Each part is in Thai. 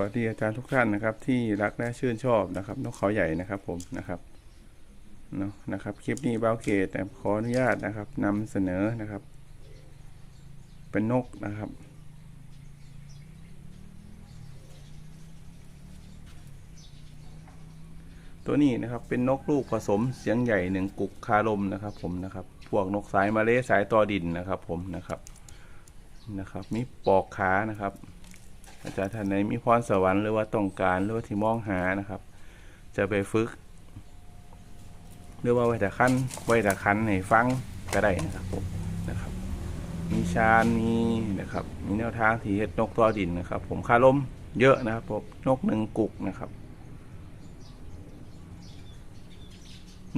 วัสดีอาจารย์ทุกท่านนะครับที่รักและชื่นชอบนะครับนกเขาใหญ่นะครับผมนะครับเนาะนะครับคลิปนี้เบาเกตแต่ขออนุญาตนะครับนำเสนอนะครับ เป็นนกนะครับ ตัวนี้นะครับเป็นนกลูกผสมเสียงใหญ่หนึ่งกุกคาลมนะครับ ผมนะครับพวกนกสายมาเลสายตอดินนะครับ ผมนะครับนะครับ มีปอกขานะครับ อาจารย์ท่านไหนมีพรสวรรค์หรือว่าต้องการหรือว่าที่มองหานะครับ จะไปฝึก หรือว่าไว้แต่คันไว้แต่คันให้ฟังก็ได้นะครับผมนะครับ มีชาญมีนะครับ มีแนวทางที่เฮ็ดนกตัวดินนะครับ ผมคาลมเยอะนะครับผมนกหนึ่งกุกนะครับ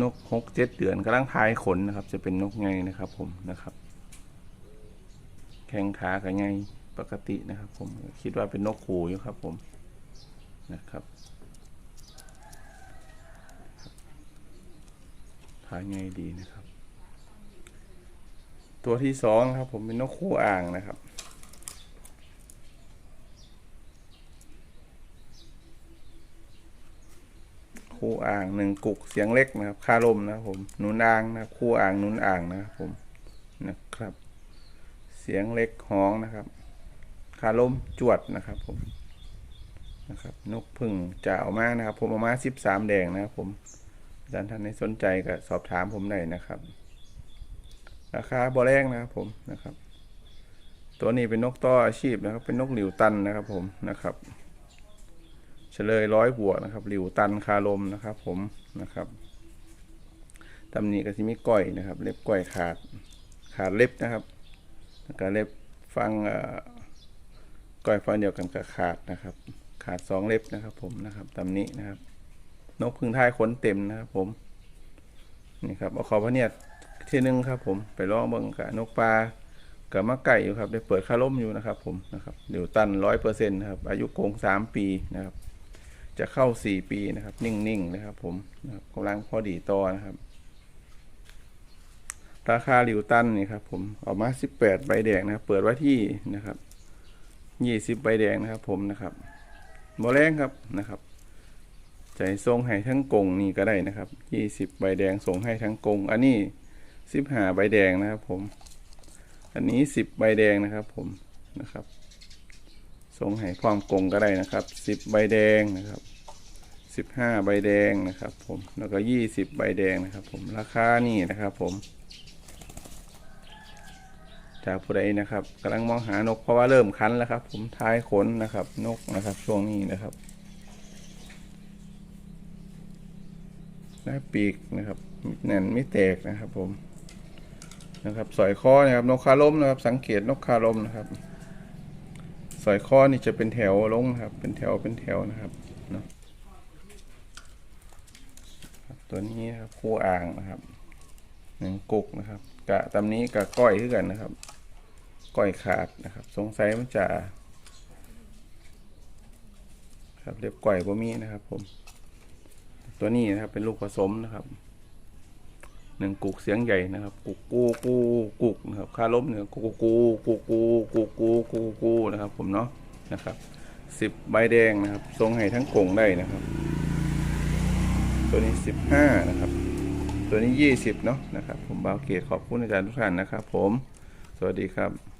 นกหกเจ็ดเดือนกำลังทายขนนะครับ จะเป็นนกไงนะครับผมนะครับ แข้งขากับไง ปกตินะครับ ผมคิดว่าเป็นนกขู่อยู่ครับผมนะครับทายไงดีนะครับ ตัวที่สองครับ ผมเป็นนกคู่อ่างนะครับคู่อ่างหนึ่งกุกเสียงเล็กนะครับคาลมนะครับผมหนุนอ่างนะครับคู่อ่างหนุนอ่างนะครับผมนะครับ เสียงเล็กห้องนะครับ คาลมจวดนะครับผมนะครับนกพึ่งจะเอามานะครับ ผมเอามาสิบสามแดงนะครับผมอาจารย์ท่านใดสนใจก็สอบถามผมได้นะครับ ราคาบอแรงนะครับผมนะครับ ตัวนี้เป็นนกต่ออาชีพนะครับ เป็นนกหลิวตันนะครับผมนะครับ เฉลยร้อยบวกนะครับหลิวตันคาลมนะครับ ผมนะครับตำหนิก็จะมีก้อยนะครับ เล็บก้อยขาดขาดเล็บนะครับแล้วก็เล็บฟังเอ่อ ก้อยฟังเดียวกันกับขาดนะครับ ขาดสองเล็บนะครับ ผมนะครับตำหนินะครับ นกพึ่งท้ายขนเต็มนะครับ ผมนี่ครับเอาขอพระเนียดที่หนึงครับ ผมไปล่องเบิ่งกับนกปลากับมะไก่อยู่ครับ ได้เปิดคาร่มอยู่นะครับ ผมนะครับเดี๋ยวตันร้อยเปอร์เซ็นต์นะครับ อายุโคงสามปีนะครับ จะเข้าสี่ปีนะครับ นิ่งๆนะครับ ผมนะครับกำลังพอดีโตอนะครับ ราคาหลิวตันนี่ครับ ผมออกมาสิบแปดใบแดงนะครับ เปิดไว้ที่นะครับ ยี่สิบใบแดงนะครับ ผมนะครับโมแรงครับนะครับใจทรงให้ทั้งกงนี่ก็ได้นะครับยี่สิบใบแดงส่งให้ทั้งกง อันนี้สิบห้าใบแดงนะครับ ผม อันนี้สิบใบแดงนะครับ ผมนะครับส่งให้ความกงก็ได้นะครับสิบใบแดงนะครับสิบห้าใบแดงนะครับ ผมแล้วก็ยี่สิบใบแดงนะครับ ผมราคานี่นะครับ ผม จากผู้ใดนะครับกำลังมองหานกเพราะว่าเริ่มคันแล้วครับ ผมท้ายขนนะครับ นกนะครับ ช่วงนี้นะครับหน้ปีกนะครับแน่นไม่แตกนะครับผมนะครับสอยคอนะครับนกคาล้มนะครับ สังเกตนกคาล้มนะครับสอยคอนี่จะเป็นแถวลงครับ เป็นแถวเป็นแถวนะครับเนาะตัวนี้ครับคู่อ่างนะครับหนึ่งกุกนะครับกะตำนี้กับก้อยขึ้นกันนะครับ ก้อยขาดนะครับ สงสัยมันจะครับเรียบก้อยบ่มีนะครับ ผม ตัวนี้นะครับ เป็นลูกผสมนะครับหนึ่งกุกเสียงใหญ่นะครับ กุกกูกูกุกนะครับคาล้มเนี่ยกุกกูกูกูกูกูกูกูนะครับ ผมเนาะนะครับสิบใบแดงนะครับ ทรงให้ทั้งกงได้นะครับ ตัวนี้สิบห้านะครับ ตัวนี้ยี่สิบเนาะนะครับ ผมบาวเกตขอบคุณอาจารย์ทุกท่านนะครับ ผม สวัสดีครับ